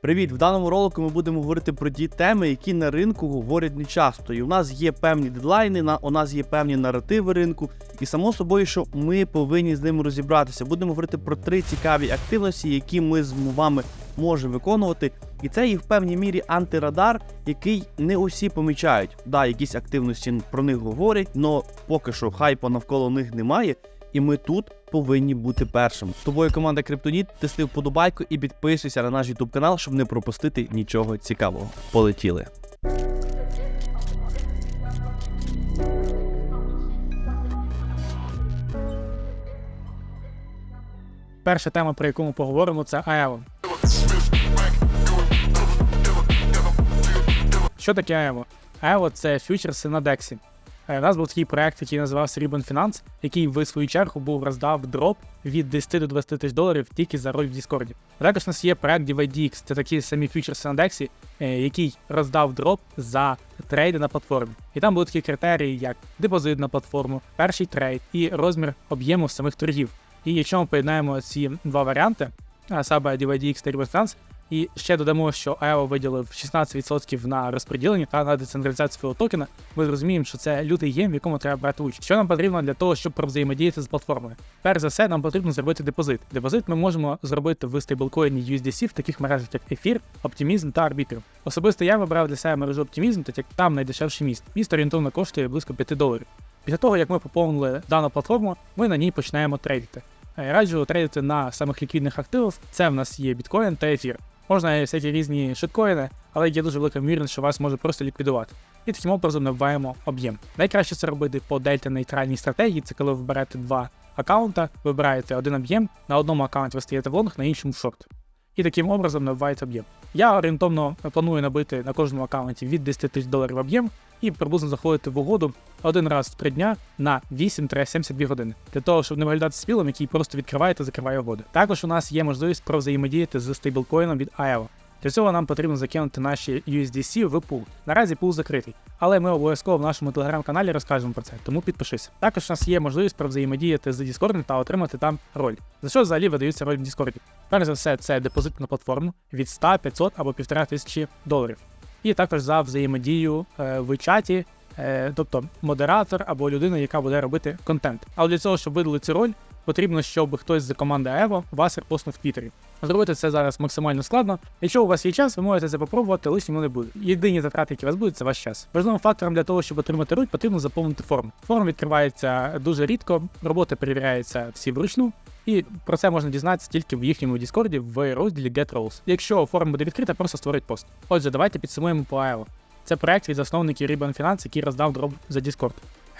Привіт! В даному ролику ми будемо говорити про ті теми, які на ринку говорять не часто. І у нас є певні дедлайни, у нас є певні наративи ринку, і само собою, що ми повинні з ними розібратися. Будемо говорити про три цікаві активності, які ми з вами можемо виконувати. І це є в певній мірі антирадар, який не усі помічають. Да, якісь активності про них говорять, але поки що хайпа навколо них немає. І ми тут повинні бути першим. З тобою команда Криптоніт, тисни вподобайку і підписуйся на наш YouTube канал, щоб не пропустити нічого цікавого. Полетіли. Перша тема, про яку ми поговоримо, це АЕВО. Що таке АЕВО? АЕВО це фьючерси на DEX. Е, У нас був такий проект, який називався Ribbon Finance, який в свою чергу був роздав дроп від 10 до 20 тисяч доларів тільки за роль в Діскорді. Також у нас є проект DivideX, це такі самі фьючерси на DEX, е, який роздав дроп за трейди на платформі. І там були такі критерії, як депозит на платформу, перший трейд і розмір об'єму самих торгів. І якщо ми поєднаємо ці два варіанти, а саме DivideX та Ribbon Finance, і ще додамо, що AEO виділив 16% на розподілення та на децентралізацію свого токена, ми зрозуміємо, що це лютий гейм, в якому треба брати участь. Що нам потрібно для того, щоб взаємодіяти з платформою? Перш за все, нам потрібно зробити депозит. Депозит ми можемо зробити в стейблкоїні USDC в таких мережах, як Ефір, Optimism та Arbitrum. Особисто я вибрав для себе мережу Optimism, так як там найдешевший міст. Місто орієнтовно коштує близько 5 доларів. Після того, як ми поповнили дану платформу, ми на ній починаємо трейдити. Раджу трейдити на самих ліквідних активах. Це в нас є біткоін та ефір. Можна і всякі різні шиткоїни, але є дуже велика ймовірність, що вас може просто ліквідувати. І таким образом набиваємо об'єм. Найкраще це робити по дельта нейтральній стратегії. Це коли ви берете два аккаунта, вибираєте один об'єм, на одному аккаунті ви стаєте в лонг, на іншому в шорт. І таким образом набувається об'єм. Я орієнтовно планую набити на кожному аккаунті від 10 тисяч доларів об'єм і приблизно заходити в угоду один раз в три дня на 8-72 години для того, щоб не виглядати спілом, який просто відкриває та закриває угоди. Також у нас є можливість провзаємодіяти з стейблкоїном від IEO. Для цього нам потрібно закинути наші USDC в пул. Наразі пул закритий, але ми обов'язково в нашому телеграм-каналі розкажемо про це, тому підпишись. Також у нас є можливість провзаємодіяти з Discord та отримати там роль. За що взагалі видаються роль в Discord? Перш за все, це депозит на платформу від 100, 500 або 1500 доларів. І також за взаємодію е, в чаті, е, тобто модератор або людина, яка буде робити контент. Але для цього, щоб видали цю роль, потрібно, щоб хтось з команди Evo вас репостнув в Твіттері. Зробити це зараз максимально складно. Якщо у вас є час, ви можете це попробувати, лишньому не буде. Єдині затрати, які у вас будуть, це ваш час. Важливим фактором для того, щоб отримати руль, потрібно заповнити форму. Форма відкривається дуже рідко, роботи перевіряються всі вручну. І про це можна дізнатися тільки в їхньому Діскорді в розділі Get Roles. Якщо форма буде відкрита, просто створить пост. Отже, давайте підсумуємо по EVO. Це проект від засновників Ribbon Finance, який роздав дроб за Discord.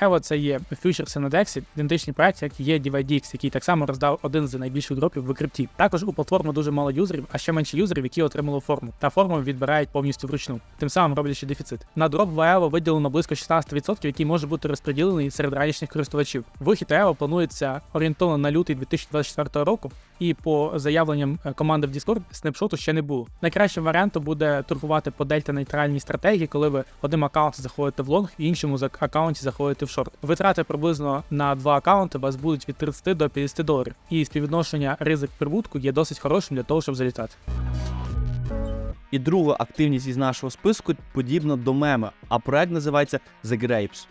EVO – це є фьючерси на DEX, ідентичний проект, як є DivideX, який так само роздав один з найбільших дропів в крипті. Також у платформи дуже мало юзерів, а ще менше юзерів, які отримали форму. Та форму відбирають повністю вручну, тим самим роблячи дефіцит. На дроп в EVO виділено близько 16%, який може бути розподілений серед ранішніх користувачів. Вихід EVO планується орієнтовно на лютий 2024 року. І по заявленням е, команди в Discord снапшоту ще не було. Найкращим варіантом буде торгувати по дельта нейтральній стратегії, коли ви одним аккаунтом заходите в лонг, іншому за- аккаунті заходите в шорт. Витрати приблизно на два аккаунти вас будуть від 30 до 50 доларів. І співвідношення ризик прибутку є досить хорошим для того, щоб залітати. І друга активність із нашого списку подібна до мема, а проект називається The Grapes.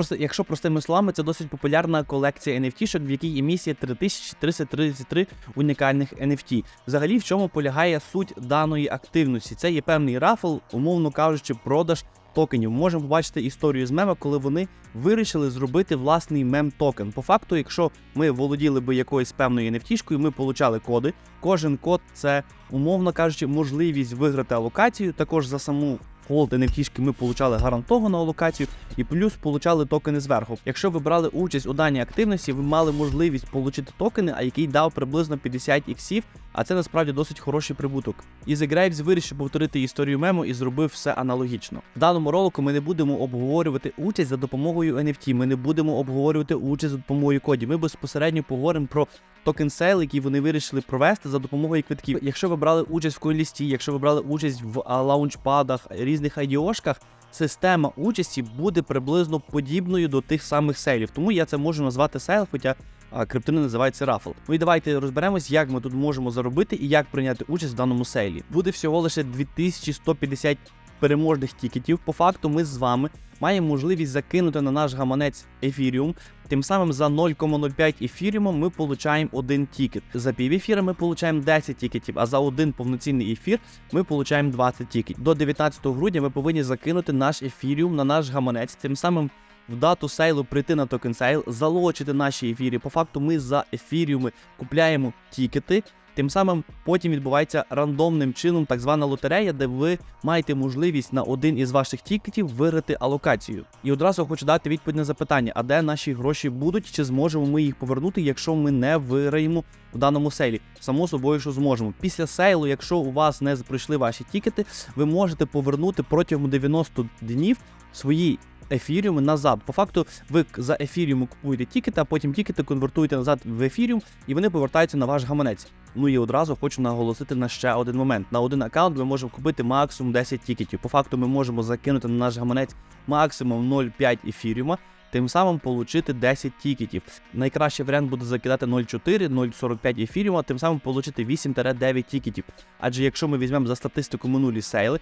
Просто, якщо простими словами, це досить популярна колекція NFT-шок, в якій емісія 3333 унікальних NFT. Взагалі, в чому полягає суть даної активності? Це є певний рафл, умовно кажучи, продаж токенів. Можемо побачити історію з мема, коли вони вирішили зробити власний мем-токен. По факту, якщо ми володіли би якоюсь певною NFT-шкою, ми получали коди. Кожен код це, умовно кажучи, можливість виграти алокацію. Також за саму голд NFT ми получали гарантовану алокацію і плюс получали токени зверху. Якщо ви брали участь у даній активності, ви мали можливість отримати токени, а який дав приблизно 50 іксів, а це насправді досить хороший прибуток. І The Graves вирішив повторити історію мему і зробив все аналогічно. В даному ролику ми не будемо обговорювати участь за допомогою NFT, ми не будемо обговорювати участь за допомогою кодів. Ми безпосередньо поговоримо про токен сейл, який вони вирішили провести за допомогою квитків. Якщо ви брали участь в койлісті, якщо ви брали участь в лаунчпадах, різних айдіошках, система участі буде приблизно подібною до тих самих сейлів. Тому я це можу назвати сейл, хоча а, криптини називається рафл. Ну і давайте розберемось, як ми тут можемо заробити і як прийняти участь в даному сейлі. Буде всього лише 2150 переможних тікетів. По факту, ми з вами маємо можливість закинути на наш гаманець ефіріум. Тим самим за 0,05 ефіріуму ми получаємо один тікет. За пів ефіра ми получаємо 10 тікетів, а за один повноцінний ефір ми получаємо 20 тікетів. До 19 грудня ми повинні закинути наш ефіріум на наш гаманець. Тим самим в дату сейлу прийти на токен сейл, залочити наші ефірі. По факту ми за ефіріуми купляємо тікети. Тим самим потім відбувається рандомним чином так звана лотерея, де ви маєте можливість на один із ваших тікетів виграти алокацію. І одразу хочу дати відповідь на запитання: а де наші гроші будуть, чи зможемо ми їх повернути, якщо ми не виграємо в даному сейлі? Само собою, що зможемо. Після сейлу, якщо у вас не пройшли ваші тікети, ви можете повернути протягом 90 днів свої ефіріуми назад. По факту, ви за ефіріум купуєте тікети, а потім тікети конвертуєте назад в ефіріум, і вони повертаються на ваш гаманець. Ну і одразу хочу наголосити на ще один момент. На один аккаунт ми можемо купити максимум 10 тікетів. По факту ми можемо закинути на наш гаманець максимум 0,5 ефіріума. Тим самим отримати 10 тікетів. Найкращий варіант буде закидати 0,4, 0,45 ефіріума, тим самим отримати 8-9 тікетів. Адже якщо ми візьмемо за статистику минулі сейли,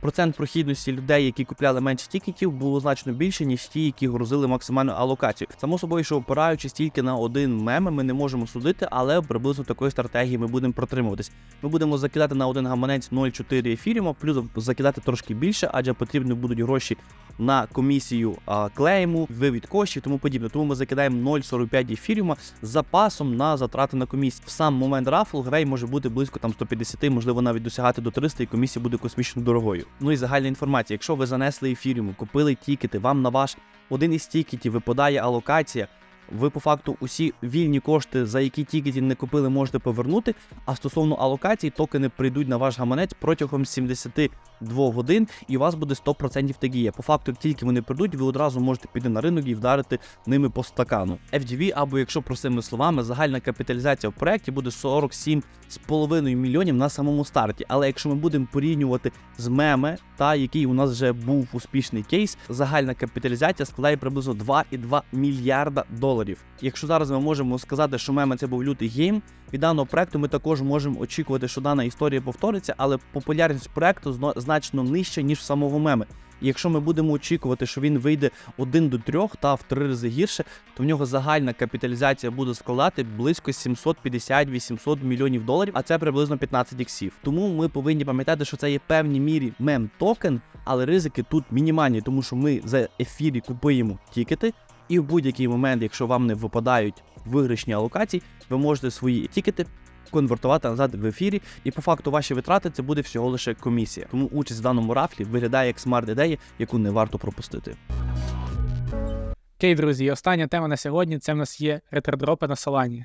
процент прохідності людей, які купляли менше тікетів, було значно більше, ніж ті, які грузили максимальну алокацію. Само собою, що опираючись тільки на один мем, ми не можемо судити, але приблизно такої стратегії ми будемо протримуватись. Ми будемо закидати на один гаманець 0,4 ефіріума, плюс закидати трошки більше, адже потрібні будуть гроші на комісію а, клейму, вивід коштів, тому подібне. Тому ми закидаємо 0,45 ефіріума з запасом на затрати на комісію. В сам момент рафл грей може бути близько там 150, можливо навіть досягати до 300, і комісія буде космічно дорогою. Ну і загальна інформація. Якщо ви занесли ефіріум, купили тікети, вам на ваш один із тікетів випадає алокація. Ви по факту усі вільні кошти, за які тікеті не купили, можете повернути. А стосовно алокацій, токени прийдуть на ваш гаманець протягом 72 годин, і у вас буде 100% тегія. По факту, як тільки вони прийдуть, ви одразу можете піти на ринок і вдарити ними по стакану. FDV, або якщо простими словами, загальна капіталізація в проєкті буде 47,5 мільйонів на самому старті. Але якщо ми будемо порівнювати з меме, та який у нас вже був успішний кейс, загальна капіталізація складає приблизно 2,2 мільярда доларів. Якщо зараз ми можемо сказати, що меме це був лютий гейм, від даного проекту ми також можемо очікувати, що дана історія повториться, але популярність проекту значно нижча, ніж самого меми. І якщо ми будемо очікувати, що він вийде один до трьох та в три рази гірше, то в нього загальна капіталізація буде складати близько 750-800 мільйонів доларів, а це приблизно 15 іксів. Тому ми повинні пам'ятати, що це є певній мірі мем токен, але ризики тут мінімальні, тому що ми за ефірі купуємо тікети, і в будь-який момент, якщо вам не випадають виграшні алокації, ви можете свої тікети конвертувати назад в ефірі, і по факту ваші витрати це буде всього лише комісія. Тому участь в даному рафлі виглядає як смарт-ідея, яку не варто пропустити. Окей, друзі, остання тема на сьогодні це в нас є ретродропи на Solana.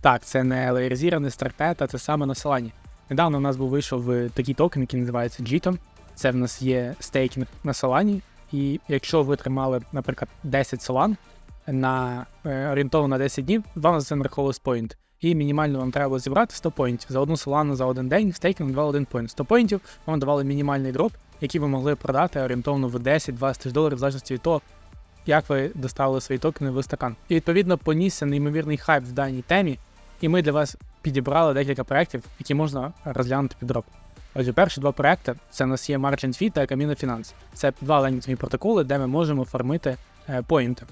Так, це не леєрзіра, не стартет, це саме на Solana. Недавно в нас був вийшов е, такий токен, який називається JITO. Це в нас є стейкінг на Solana. І якщо ви тримали, наприклад, 10 Solana на е, орієнтовно на 10 днів, вам за це нараховувалось поінт. І мінімально вам треба було зібрати 100 поінтів. За одну Solana за один день стейкінг давали 1 поінт. 100 поінтів вам давали мінімальний дроп, який ви могли продати орієнтовно в 10-20 тисяч доларів, в залежності від того, як ви доставили свої токени в стакан. І відповідно понісся неймовірний хайп в даній темі, і ми для вас підібрали декілька проєктів, які можна розглянути під дроп. Отже, перші два проекти це у нас є Margin Fit та Camino Finance. Це два лендінгові протоколи, де ми можемо фармити е, поінти.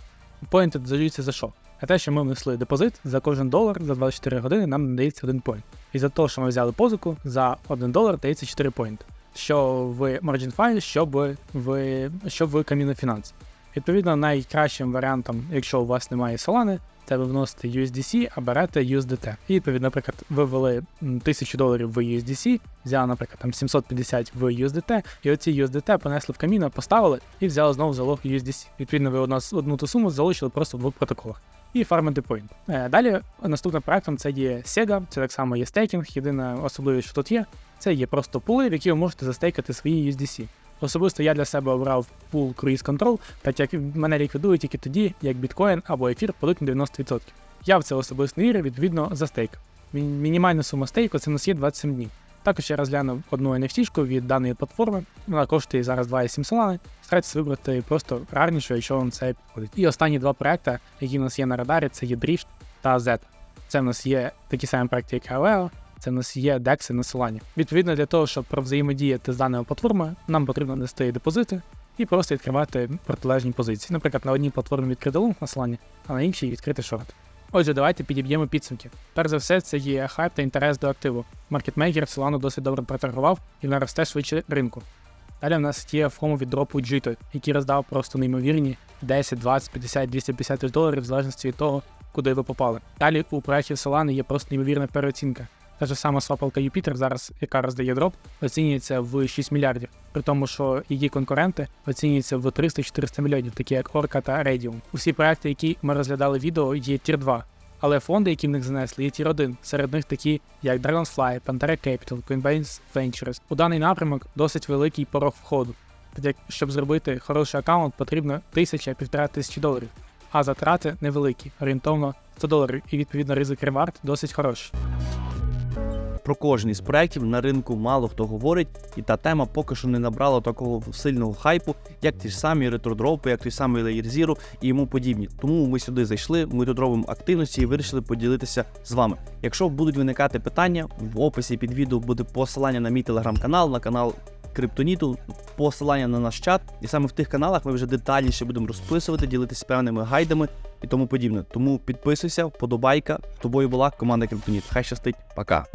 Поінти додаються за що? А те, що ми внесли депозит за кожен долар за 24 години нам надається один поінт. І за те, що ми взяли позику, за 1 долар дається 4 поінти. Що в Margin File, що в, в, що в Camino Finance. Відповідно, найкращим варіантом, якщо у вас немає Solana, це ви вносите USDC, а берете USDT. І відповідно, наприклад, ви ввели 1000 доларів в USDC, взяли, наприклад, там 750 в USDT, і оці USDT понесли в каміно, поставили і взяли знову залог USDC. Відповідно, ви одну, одну ту суму залишили просто в двох протоколах. І фармити point. Е, Далі наступним проектом це є Sega, це так само є стейкінг. Єдина особливість, що тут є, це є просто пули, в які ви можете застейкати свої USDC. Особисто я для себе обрав пул Cruise Control, так як мене ліквідують тільки тоді, як біткоін або ефір падуть на 90%. Я в це особисто вірю, відповідно, за стейк. Мінімальна сума стейку це у нас є 27 днів. Також я розглянув одну NFT від даної платформи. Вона коштує зараз 2,7 солани. Старайтесь вибрати просто рарнішу, якщо вам це підходить. І останні два проекти, які в нас є на радарі, це є Drift та Z. Це в нас є такі самі проекти, як Aleo, це в нас є DEX на Solana. Відповідно, для того, щоб провзаємодіяти з даною платформою, нам потрібно нести депозити і просто відкривати протилежні позиції. Наприклад, на одній платформі відкрити лонг на Solana, а на іншій відкрити шорт. Отже, давайте підіб'ємо підсумки. Перш за все, це є хайп та інтерес до активу. Маркетмейкер Solana досить добре проторгував і вона росте швидше ринку. Далі в нас є фомо від дропу Jito, який роздав просто неймовірні 10, 20, 50, 250 тисяч доларів в залежності від того, куди ви попали. Далі у проєкті Solana є просто неймовірна переоцінка. Та ж сама свапалка Юпітер зараз, яка роздає дроп, оцінюється в 6 мільярдів, при тому, що її конкуренти оцінюються в 300-400 мільйонів, такі як Orca та Radium. Усі проекти, які ми розглядали відео, є Tier 2. Але фонди, які в них занесли, є Tier 1. Серед них такі, як Dragonfly, Pantera Capital, Coinbase Ventures. У даний напрямок досить великий порог входу. Так щоб зробити хороший аккаунт, потрібно тисяча-півтора тисячі доларів, а затрати невеликі, орієнтовно 100 доларів, і відповідно ризик ревард досить хороший. Про кожний з проєктів на ринку мало хто говорить, і та тема поки що не набрала такого сильного хайпу, як ті ж самі ретродропи, як той самий Layer Zero і йому подібні. Тому ми сюди зайшли, ми тут робимо активності і вирішили поділитися з вами. Якщо будуть виникати питання, в описі під відео буде посилання на мій телеграм-канал, на канал Криптоніту, посилання на наш чат, і саме в тих каналах ми вже детальніше будемо розписувати, ділитися певними гайдами і тому подібне. Тому підписуйся, вподобайка. З тобою була команда Криптоніт. Хай щастить, пока.